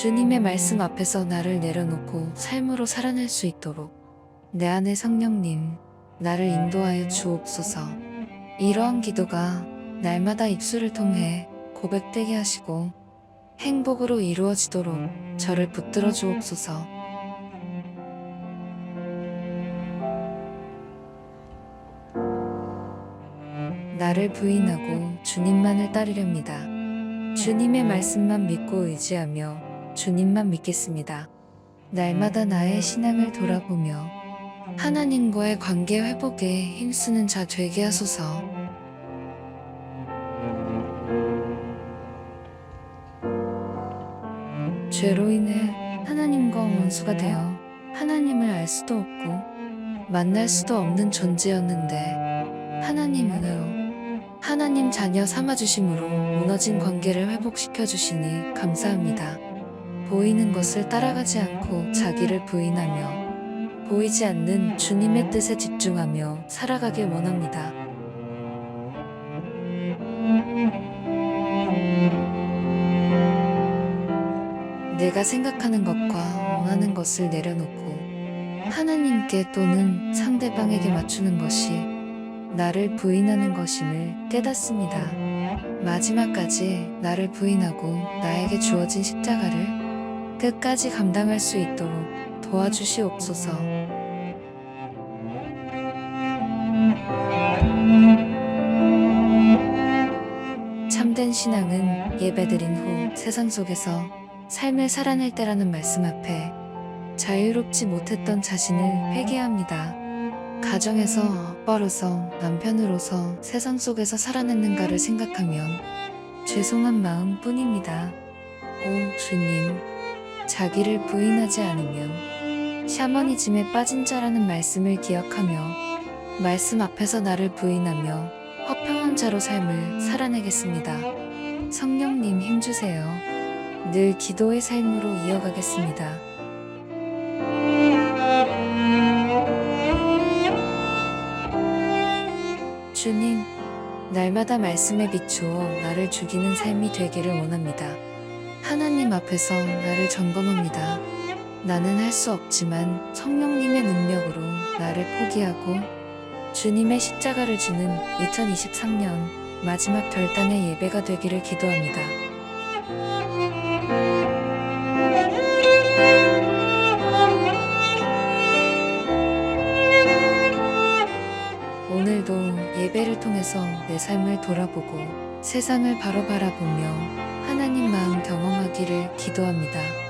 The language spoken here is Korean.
주님의 말씀 앞에서 나를 내려놓고 삶으로 살아낼 수 있도록 내 안의 성령님, 나를 인도하여 주옵소서. 이러한 기도가 날마다 입술을 통해 고백되게 하시고 행복으로 이루어지도록 저를 붙들어 주옵소서. 나를 부인하고 주님만을 따르렵니다. 주님의 말씀만 믿고 의지하며 주님만 믿겠습니다. 날마다 나의 신앙을 돌아보며 하나님과의 관계 회복에 힘쓰는 자 되게 하소서. 죄로 인해 하나님과 원수가 되어 하나님을 알 수도 없고 만날 수도 없는 존재였는데 하나님은요 하나님 자녀 삼아주심으로 무너진 관계를 회복시켜 주시니 감사합니다. 보이는 것을 따라가지 않고 자기를 부인하며 보이지 않는 주님의 뜻에 집중하며 살아가길 원합니다. 내가 생각하는 것과 원하는 것을 내려놓고 하나님께 또는 상대방에게 맞추는 것이 나를 부인하는 것임을 깨닫습니다. 마지막까지 나를 부인하고 나에게 주어진 십자가를 끝까지 감당할 수 있도록 도와주시옵소서. 참된 신앙은 예배드린 후 세상 속에서 삶을 살아낼 때라는 말씀 앞에 자유롭지 못했던 자신을 회개합니다. 가정에서 아빠로서 남편으로서 세상 속에서 살아냈는가를 생각하면 죄송한 마음 뿐입니다. 오 주님, 자기를 부인하지 않으면 샤머니즘에 빠진 자라는 말씀을 기억하며 말씀 앞에서 나를 부인하며 허평한 자로 삶을 살아내겠습니다. 성령님 힘주세요. 늘 기도의 삶으로 이어가겠습니다. 주님, 날마다 말씀에 비추어 나를 죽이는 삶이 되기를 원합니다. 하나님 앞에서 나를 점검합니다. 나는 할 수 없지만 성령님의 능력으로 나를 포기하고 주님의 십자가를 지는 2023년 마지막 결단의 예배가 되기를 기도합니다. 오늘도 예배를 통해서 내 삶을 돌아보고 세상을 바로 바라보며 경험하기를 기도합니다.